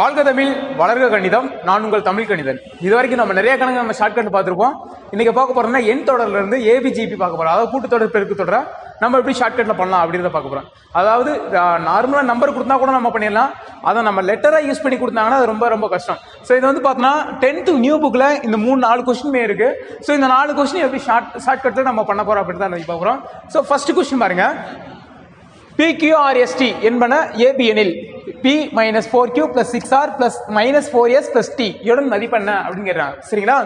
வாழ்க தமிழ் வளர்க கணிதம் நான் உங்கள் தமிழ் கணிதன். இது வரைக்கும் நம்ம நிறைய கணக்கு நம்ம ஷார்ட்கட் பார்த்துருப்போம் இன்னைக்கு பார்க்க போறோம்னா என் தொடர்ல இருந்து ஏபிஜிபி பார்க்க போறோம். அதாவது கூட்டுத்தொடர் பெருக்கு தொடர நம்ம எப்படி ஷார்ட்கட்டில் பண்ணலாம் அப்படின்றத பார்க்க போறோம். அதாவது நார்மலா நம்பர் கொடுத்தா கூட நம்ம பண்ணிடலாம். அதை நம்ம லெட்டரா யூஸ் பண்ணி கொடுத்தாங்கன்னா அது ரொம்ப ரொம்ப கஷ்டம். ஸோ இது வந்து பார்த்தோன்னா டென்த்து நியூ புக்கில் இந்த மூணு நாலு கொஸ்டினுமே இருக்கு. ஸோ இந்த நாலு கொஸ்டின் எப்படி ஷார்ட் ஷார்ட்கட்டில் நம்ம பண்ண போறோம் அப்படின்னு தான் பார்க்க போகிறோம் ஸோ ஃபர்ஸ்ட் கொஸ்டின் பாருங்க. PQRST என்பன ஏபிஎனில் P minus four Q plus six R plus minus four S plus T உடன் மதிப்பெண்ண அப்படின்னு கேட்குறாங்க சரிங்களா?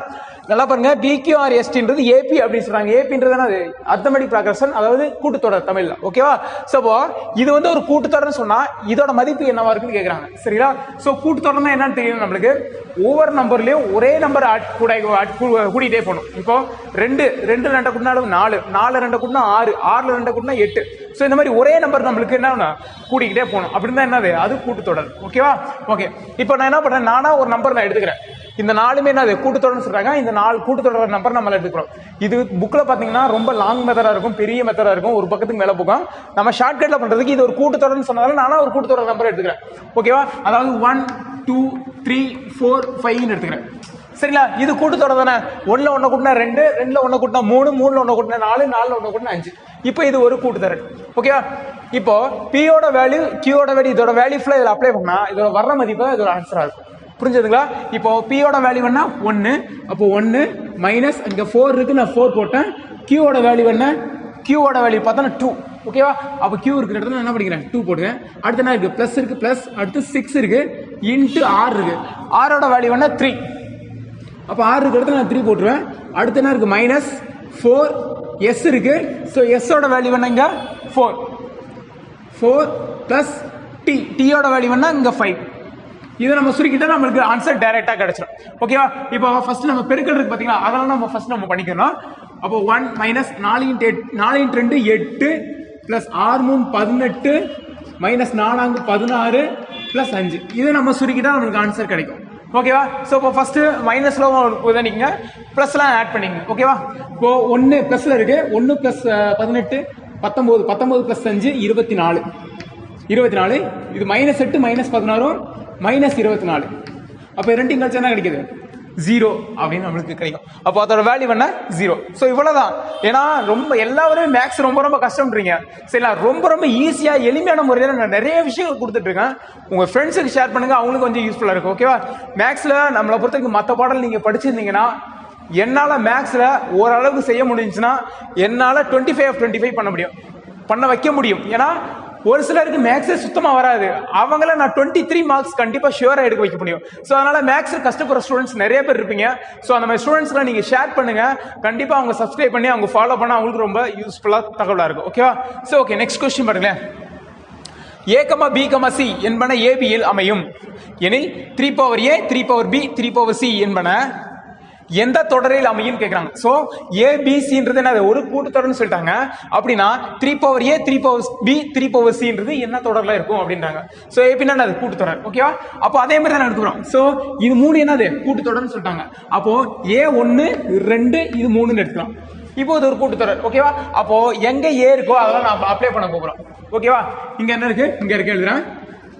நல்லா பாருங்க. பிக்யூஆர்எஸ்டின்றது ஏபி அப்படின்னு சொல்றாங்க. ஏபின்றது அது அர்த்தமடி ப்ராக்ரஷன் அதாவது கூட்டுத்தொடர் தமிழ்ல ஓகேவா ஸோ இது வந்து ஒரு கூட்டுத்தொடர்னு சொன்னா இதோட மதிப்பு என்னவா இருக்குன்னு கேட்குறாங்க. சரிங்களா? ஸோ கூட்டுத்தொடர்னா என்னன்னு தெரியும் நம்மளுக்கு? ஒவ்வொரு நம்பர்லயும் ஒரே நம்பர் கூட கூ- கூட்டிகிட்டே போகணும். இப்போ ரெண்டு ரெண்டு ரெண்டை கூட்டினாலும் நாலு நாலு ரெண்டை கூட்டினா ஆறு ஆறுல ரெண்டை கூட்டினா எட்டு. ஸோ இந்த மாதிரி ஒரே நம்பர் நம்மளுக்கு என்ன கூட்டிக்கிட்டே போகணும். அப்படின்னு தான் என்னது? அது கூட்டுத்தொடர். ஓகேவா ஓகே இப்போ நான் என்ன பண்ணுறேன் நானாக ஒரு நம்பர் நான் எடுத்துக்கிறேன். இந்த நாலுமே என்னது? கூட்டுத்தொடர்னு சொல்கிறாங்க இந்த நாலு கூட்டுத்தொடர் நம்பர் நம்ம எடுத்துக்கிறோம். இது புக்கில் பார்த்தீங்கன்னா ரொம்ப லாங் மெத்தடாக இருக்கும் பெரிய மெத்தடாக இருக்கும். ஒரு பக்கத்துக்கு மேலே போகும். நம்ம ஷார்ட்கட்டில் பண்ணுறதுக்கு இது ஒரு கூட்டுத்தொடர்னு சொன்னதால நானாக ஒரு கூட்டுத்தொடர் நம்பர் எடுத்துக்கிறேன். ஓகேவா அதாவது ஒன் டூ த்ரீ ஃபோர் ஃபைவ்னு எடுத்துக்கிறேன். சரிங்களா? இது கூட்டுத்தொடர் தானே? ஒன்றில் ஒன்று கூட்டினா ரெண்டு ரெண்டில் ஒன்று கூட்டினா மூணு மூணில் ஒன்று கூட்டினா நாலு நாலில் ஒன்று கூட்டினா அஞ்சு. இப்போ இது ஒரு கூட்டுத்தொடர் ஓகேவா இப்போ பியோட வேல்யூ கியூட வேல்யூ இதோட வேல்யூ ஃபுல்லாக இதில் அப்ளை பண்ணா இதோட வர்ற மதிப்பு தான் இதோட ஆன்சராக இருக்கும். புரிஞ்சதுங்களா? இப்போ பியோட வேல்யூ என்ன ஒன்று அப்போ ஒன்று மைனஸ் இங்கே ஃபோர் இருக்கு நான் ஃபோர் போட்டேன். கியூவோட வேல்யூ என்ன? கியூவோட வேல்யூ பார்த்தோன்னா டூ ஓகேவா அப்போ கியூ இருக்கிற இடத்துல நான் என்ன பண்ணிக்கிறேன் டூ போட்டுக்கிறேன் அடுத்து என்ன இருக்குது ப்ளஸ் இருக்குது ப்ளஸ் அடுத்து சிக்ஸ் இருக்குது இன்ட்டு ஆறு இருக்குது ஆரோட வேல்யூ என்ன த்ரீ அப்போ ஆறு இருக்க இடத்துல நான் த்ரீ போட்டுருவேன். அடுத்து என்ன இருக்கு? மைனஸ் ஃபோர் எஸ் இருக்கு. ஸோ எஸ்ஸோட வேல்யூ இங்கே ஃபோர் ஃபோர் ப்ளஸ் டி டீயோட வேல்யூ என்ன இங்கே ஃபைவ் இதை நம்ம சுருக்கிட்டா நம்மளுக்கு ஆன்சர் டைரெக்டாக கிடைச்சிடும் ஓகேவா இப்போ ஃபர்ஸ்ட் நம்ம பெருக்கல் இருக்கு பார்த்தீங்களா அதெல்லாம் நம்ம ஃபர்ஸ்ட் நம்ம பண்ணிக்கணும். அப்போ ஒன் மைனஸ் நாலு இன்ட்டு எட் நாலு இன்ட்டு ரெண்டு எட்டு ப்ளஸ் ஆறு மூணு பதினெட்டு மைனஸ் நாலாங்கு பதினாறு ப்ளஸ் அஞ்சு. இதை நம்ம சுருக்கிட்டா நம்மளுக்கு ஆன்சர் கிடைக்கும். ஓகேவா? ஸோ இப்போ ஃபர்ஸ்ட் மைனஸ்ல உதனிங்க ப்ளஸ்லாம் ஆட் பண்ணிங்க. ஓகேவா? இப்போ ஒன்று ப்ளஸ்ல இருக்கு. ஒன்று ப்ளஸ் பதினெட்டு பத்தொம்போது பத்தொம்போது ப்ளஸ் அஞ்சு இருபத்தி நாலு இருபத்தி நாலு இது மைனஸ் எட்டு மைனஸ் பதினாறும் மைனஸ் இருபத்தி நாலு அப்போ ரெண்டையும் கழிச்சா என்ன கிடைக்குது? ஜீரோ அப்படின்னு நம்மளுக்கு கிடைக்கும். அப்போ அதோட வேல்யூ என்ன? ஜீரோ ஸோ இவ்வளோதான் ஏன்னா ரொம்ப எல்லாருமே மேக்ஸ் ரொம்ப ரொம்ப கஷ்டம்ன்றீங்க சரிங்களா ரொம்ப ரொம்ப ஈஸியாக எளிமையான முறையில் நான் நிறைய விஷயங்கள் கொடுத்துட்ருக்கேன். உங்கள் ஃப்ரெண்ட்ஸுக்கு ஷேர் பண்ணுங்கள் அவங்களுக்கு கொஞ்சம் யூஸ்ஃபுல்லாக இருக்கும். ஓகேவா மேக்ஸில் நம்மளை பொறுத்தவரைக்கும் மற்ற பாடல் நீங்கள் படிச்சிருந்தீங்கன்னா என்னால் மேக்ஸில் ஓரளவுக்கு செய்ய முடிஞ்சுன்னா என்னால் டுவெண்ட்டி ஃபைவ் டுவெண்ட்டி ஃபைவ் பண்ண முடியும். பண்ண வைக்க முடியும். ஏன்னா ஒரு சிலருக்கு மேக்ஸே சுத்தமாக வராது. அவங்கள நான் டுவெண்ட்டி த்ரீ மார்க்ஸ் கண்டிப்பாக ஷியூராக எடுக்க வைக்க முடியும். ஸோ அதனால் மேக்ஸில் கஷ்டப்படுற ஸ்டூடெண்ட்ஸ் நிறைய பேர் இருப்பீங்க. ஸோ அந்த மாதிரி ஸ்டூடெண்ட்ஸ்லாம் நீங்கள் ஷேர் பண்ணுங்கள் கண்டிப்பாக அவங்க சப்ஸ்கிரைப் பண்ணி அவங்க ஃபாலோ பண்ண அவங்களுக்கு ரொம்ப யூஸ்ஃபுல்லாக தகவலாக இருக்கும். ஓகேவா ஸோ ஓகே நெக்ஸ்ட் கொஸ்டின் பாருங்களேன். ஏகமா பி கமா சி என்பன ஏபியில் அமையும். எனில் three power A three power B three power C என்பன எந்த தொடரில் அமையும் கேட்குறாங்க ஸோ ஏபிசின்றது என்னது? ஒரு கூட்டுத்தொடர்னு சொல்லிட்டாங்க. அப்படின்னா three power A three power B three power சின்றது என்ன தொடரில் இருக்கும் அப்படின்றாங்க. ஸோ ஏபின்னா அது கூட்டுத்தொடர். ஓகேவா அப்போ அதே மாதிரி தான் எடுத்துக்கிறோம் ஸோ இது மூணு என்னது? கூட்டுத்தொடர்னு சொல்லிட்டாங்க. அப்போ ஏ ஒன்று ரெண்டு இது மூணுன்னு எடுத்துக்கலாம். இப்போ இது ஒரு கூட்டுத்தொடர். ஓகேவா அப்போ எங்க ஏ இருக்கோ அதெல்லாம் நான் அப்ளை பண்ண போகிறோம் ஓகேவா இங்க என்ன இருக்கு? இங்க இருக்கு எழுதுறேன்.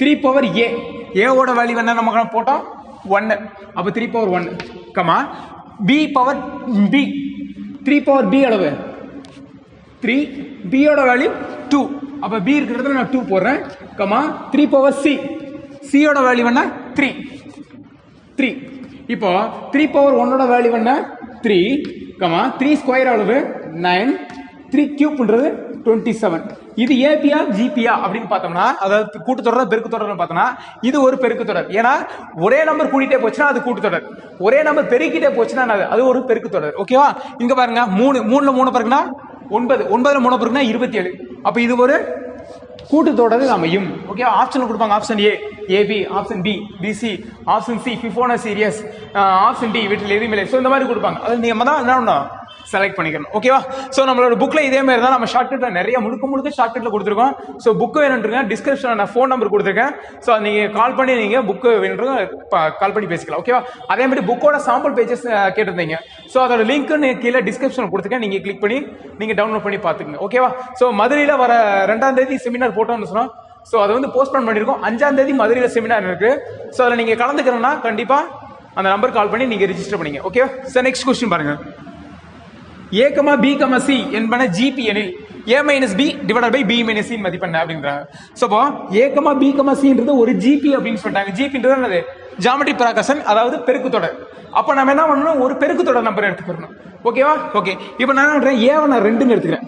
த்ரீ பவர் ஏ ஏவோட வேல்யூ என்ன? நமக்கு போட்டோம். ஒன்னு அப்போ three power one comma B power B three power B அளவு. த்ரீ பியோட வேல்யூ டூ அப்போ பி இருக்கிற இடத்துல நான் டூ போடுறேன். கமா த்ரீ பவர் சி சியோட வேல்யூ என்ன? த்ரீ த்ரீ இப்போ த்ரீ பவர் ஒன்னோட வேல்யூ என்ன? த்ரீ கமா த்ரீ ஸ்கொயர் அளவு நைன் த்ரீ கியூப்ன்றது டுவெண்ட்டி செவன் இது ஏபியா ஜிபியா அப்படின்னு பார்த்தோம்னா அதாவது கூட்டுத்தொடர் பெருக்கு தொடர்னு பார்த்தோம்னா இது ஒரு பெருக்கு தொடர் ஏன்னா ஒரே நம்பர் கூட்டிகிட்டே போச்சுன்னா அது கூட்டுத்தொடர். ஒரே நம்பர் பெருக்கிட்டே போச்சுன்னா அது அது ஒரு பெருக்கு தொடர் ஓகேவா இங்கே பாருங்க. மூணு மூணுல மூணு பிறகுனா ஒன்பது. ஒன்பதுல மூணு பிறகுனா இருபத்தி ஏழு அப்போ இது ஒரு கூட்டுத்தொடரில் அமையும். ஓகே ஆப்ஷன் கொடுப்பாங்க. Option A AP option B PC option C Fibonacci series option D வீட்டில் எதுவுமே இல்லை. ஸோ இந்த மாதிரி கொடுப்பாங்க. அது நீங்கள் தான் என்ன பண்ணுவோம் செலக்ட் பண்ணிக்கணும். ஓகேவா ஸோ நம்மளோட புக்கில் இதே மாதிரி தான் நம்ம ஷார்ட்கட்டில் நிறைய முழுக்க முழுக்க ஷார்ட்கட்டில் கொடுத்துருக்கோம். ஸோ புக்கு வேணுன்றங்க டிஸ்கிரிப்ஷனில் நான் ஃபோன் நம்பர் கொடுத்துருக்கேன். ஸோ நீங்கள் கால் பண்ணி நீங்கள் புக்கு வேணுன்றங்க கால் பண்ணி பேசிக்கலாம். ஓகேவா அதே மாதிரி புக்கோட சாம்பிள் பேஜஸ் கேட்டிருந்தீங்க. ஸோ அதோட லிங்க்குன்னு கீழே டிஸ்கிரிப்ஷன் கொடுத்துருக்கேன். நீங்கள் கிளிக் பண்ணி நீங்கள் டவுன்லோட் பண்ணி பார்த்துக்கங்க. ஓகேவா ஸோ மதுரையில் வர ரெண்டாம் தேதி செமினார் போட்டோம்னு சொன்னால் ஸோ அதை வந்து போஸ்ட்போன் பண்ணியிருக்கோம். அஞ்சாம் தேதி மதுரையில் செமினார் இருக்குது ஸோ அதில் நீங்கள் கலந்துக்கிறோன்னா கண்டிப்பாக அந்த நம்பர் கால் பண்ணி நீங்கள் ரிஜிஸ்டர் பண்ணிங்க ஓகே சார் நெக்ஸ்ட் கொஸ்டின் பாருங்கள் A comma B comma C என்பன ஜிபி எனில் A minus B divide by B minus C மதிப்பெண் அப்படின்றாங்க? ஸோ அப்போ ஏ கமா பி கமா சின்றது ஒரு ஜிபி அப்படின்னு சொல்லிட்டாங்க. ஜிபின்றது என்னது? ஜாமெட்ரி பிராகசன் அதாவது பெருக்கு தொடர். அப்போ நம்ம என்ன பண்ணணும்? ஒரு பெருக்கு தொடர் நம்பர் எடுத்துக்கணும் ஓகேவா ஓகே இப்போ நான் என்ன பண்ணுறேன் ஏவை நான் ரெண்டுன்னு எடுத்துக்கிறேன்.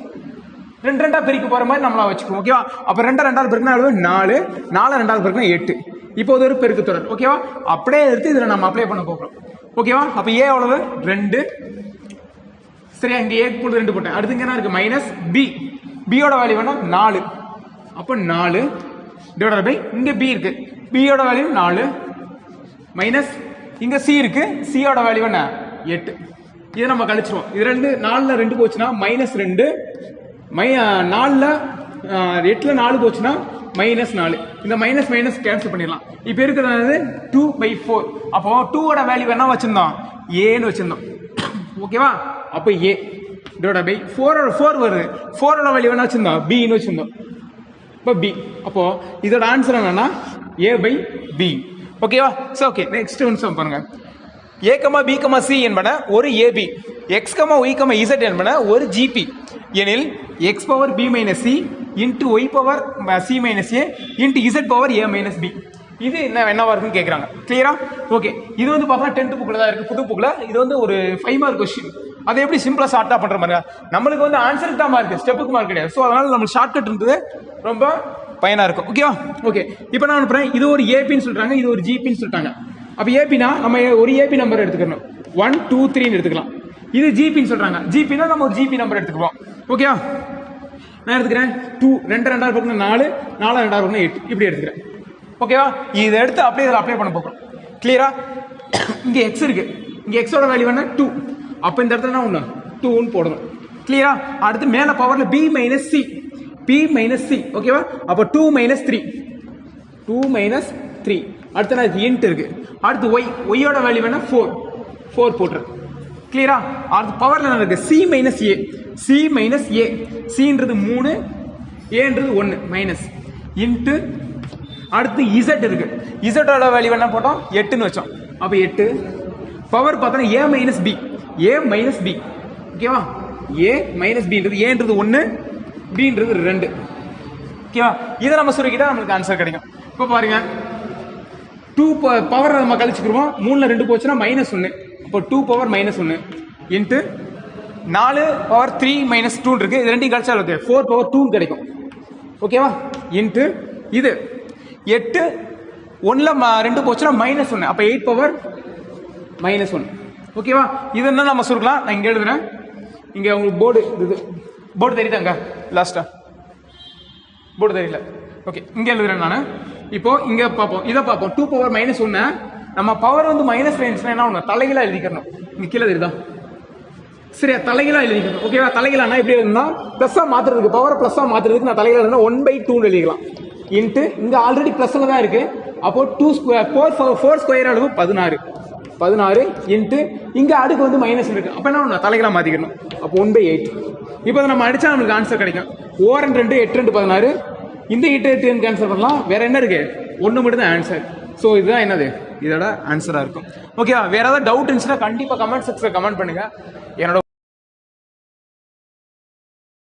ரெண்டு ரெண்டா பிரிக்க போற மாதிரி நம்மளா வச்சுக்குவோம். ஓகேவா அப்போ ரெண்டா ரெண்டாவது பிறகுனா நாலு. நாலு ரெண்டாவது பிறகுனா எட்டு. இப்போ ஒரு பெருக்கு தொடர். ஓகேவா அப்படியே எடுத்து இதில் நம்ம அப்ளை பண்ண போகிறோம் ஓகேவா அப்போ ஏ எவ்வளவு? ரெண்டு. சரியா அங்கே ஏ போட்டு ரெண்டு போட்டேன். அடுத்து இங்கே என்ன இருக்குது மைனஸ் பி பியோட வேல்யூ வேணா நாலு. அப்போ நாலு டிவைட் பை இங்கே பி இருக்கு. பியோட வேல்யூ நாலு. மைனஸ் இங்கே சி இருக்கு. சியோட வேல்யூ என்ன? எட்டு. இதை நம்ம கழிச்சிருவோம். இது ரெண்டு நாலில் ரெண்டு போச்சுன்னா மைனஸ் ரெண்டு. மை நாலில் எட்டில் நாலு போச்சுன்னா மைனஸ் நாலு. இந்த மைனஸ் மைனஸ் கேன்சல் பண்ணிடலாம். இப்போ இருக்கிறது டூ பை ஃபோர் அப்போ டூவோட வேல்யூ என்ன வச்சுருந்தோம். ஏன்னு வச்சுருந்தோம். ஓகேவா அப்போ ஏ டிவைட் பை ஃபோரோட ஃபோர் வருது ஃபோரோட வழி வேணா வச்சிருந்தோம் பின்னு வச்சிருந்தோம் இப்போ பி அப்போ இதோட ஆன்சர் என்னன்னா ஏ பை பி ஓகேவா ஸோ ஓகே நெக்ஸ்ட் ஒன்ஸ் பாருங்க A comma B comma C என்பன ஒரு AP X comma Y comma Z என்பன ஒரு ஜிபி எனில் X power B minus C into Y power C minus A into Z power A minus B இது என்ன என்னவா இருக்குன்னு கேட்குறாங்க கிளியரா ஓகே இது வந்து பார்த்தா டென்த் புக்கில் தான் இருக்குது புது புக்கில் இது வந்து ஒரு ஃபைவ் மார்க் கொஸ்டின் அதை எப்படி சிம்பிளாக ஷார்ட்டாக பண்ணுற மாதிரி நம்மளுக்கு வந்து ஆன்சருக்கு தான் மார்க் ஸ்டெப்புக்கு மார்க் கிடையாது. ஸோ அதனால் நம்மளுக்கு ஷார்ட்கட் இருந்தது. ரொம்ப பயனாக இருக்கும். ஓகேவா ஓகே இப்போ நான் அனுப்புகிறேன் இது ஒரு ஏபின்னு சொல்கிறாங்க இது ஒரு ஜிபின்னு சொல்லிட்டாங்க அப்போ ஏபினா நம்ம ஒரு ஏபி நம்பர் எடுத்துக்கணும். ஒன் டூ த்ரீன்னு எடுத்துக்கலாம். இது ஜிபின்னு சொல்கிறாங்க ஜிபினா நம்ம ஒரு ஜிபி நம்பர் எடுத்துக்குவோம். ஓகேவா நான் எடுத்துக்கிறேன். டூ ரெண்டு ரெண்டாயிரம் பக்கம் நாலு நாலு ரெண்டாயிரம் பக்கம் எட்டு. இப்படி எடுத்துக்கிறேன். ஓகேவா இதை எடுத்து அப்படியே இதில் அப்ளை பண்ண போகிறோம் கிளியரா இங்கே எக்ஸ் இருக்குது இங்கே எக்ஸோட வேல்யூ என்ன? டூ அப்போ இந்த இடத்துல என்ன ஒன்று டூன்னு போடணும். கிளியரா அடுத்து மேலே பவரில் B minus C B minus C ஓகேவா அப்போ two minus three two minus three அடுத்து நான் இன்ட் இருக்குது அடுத்து ஒய் ஒய்யோட வேல்யூ வேணால் ஃபோர் ஃபோர் போட்டுரு கிளியரா அடுத்து பவரில் என்ன இருக்குது C minus A C minus A சின்றது மூணு ஏன்றது ஒன்று மைனஸ் இன்ட்டு அடுத்து இசட் இருக்குது இசட்டோட வேல்யூ என்ன போட்டோம். எட்டுன்னு வச்சோம். அப்போ எட்டு. பவர் பார்த்தோன்னா A minus B A minus B ஓகேவா ஏ மைனஸ் பின்றது ஏன்றது ஒன்று பின்றது ரெண்டு. ஓகேவா இதை நம்ம சுருக்கிட்டா நம்மளுக்கு ஆன்சர் கிடைக்கும். இப்போ பாருங்க. டூ பவர் நம்ம கழிச்சுக்கிடுவோம் மூணில் ரெண்டு போச்சுன்னா மைனஸ் ஒன்று அப்போ டூ பவர் மைனஸ் ஒன்று இன்ட்டு நாலு பவர் த்ரீ மைனஸ் டூன் இருக்குது இது ரெண்டையும் கழிச்சா இருக்குது ஃபோர் பவர் டூ கிடைக்கும். ஓகேவா இன்ட்டு இது. எட்டு ஒன்றில் ரெண்டு போச்சுன்னா மைனஸ் ஒன்று அப்போ எயிட் பவர் மைனஸ் ஒன்று ஓகேவா? இது என்ன நம்ம சுருக்கலாம்? நான் இங்கே எழுதுறேன். இங்கே உங்களுக்கு போர்டு இது போர்டு தெரியுதாங்க லாஸ்ட்டாக போர்டு தெரியல. ஓகே இங்கே எழுதுறேன் நான். இப்போ இங்கே பார்ப்போம். இதை பார்ப்போம். டூ பவர் மைனஸ் ஒன்று நம்ம பவர் வந்து மைனஸ் மைனஸ்னா என்ன ஒன்று தலைகளாக எழுதிக்கணும். இங்கே கீழே தெரியுதா? சரியா தலைகளாக எழுதிக்கணும். ஓகேவா தலைகளானா எப்படி எழுதுனா ப்ளஸ்ஸாக மாற்றுறதுக்கு பவர் ப்ளஸ்ஸாக மாற்றுறதுக்கு நான் தலைகளாக எழுதுனா ஒன் பை டூன்னு எழுதிக்கலாம். இன்ட்டு இங்கே ஆல்ரெடி ப்ளஸ்ஸில் தான் இருக்குது அப்போது two square four four square அளவு பதினாறு. பதினாறு இன்ட்டு இங்கே அடுக்கு வந்து மைனஸ் இருக்குது அப்போ என்ன நான் தலைகளாக மாற்றிக்கணும் அப்போ ஒன் பை எயிட் இப்போ அதை நம்ம அடித்தா நம்மளுக்கு ஆன்சர் கிடைக்கும். ஓ ரெண்டு ரெண்டு எட்டு ரெண்டு பதினாறு. இந்த எட்டு எட்டு கேன்சல் பண்ணலாம். வேற என்ன இருக்கு? ஒன்று மட்டும் தான் ஆன்சர் ஸோ இதுதான் என்னது? இதோட ஆன்சராக இருக்கும். ஓகேவா வேற ஏதாவது டவுட் இருந்துச்சுன்னா கண்டிப்பாக கமெண்ட் செக்ஸில் கமெண்ட் பண்ணுங்க. என்னோட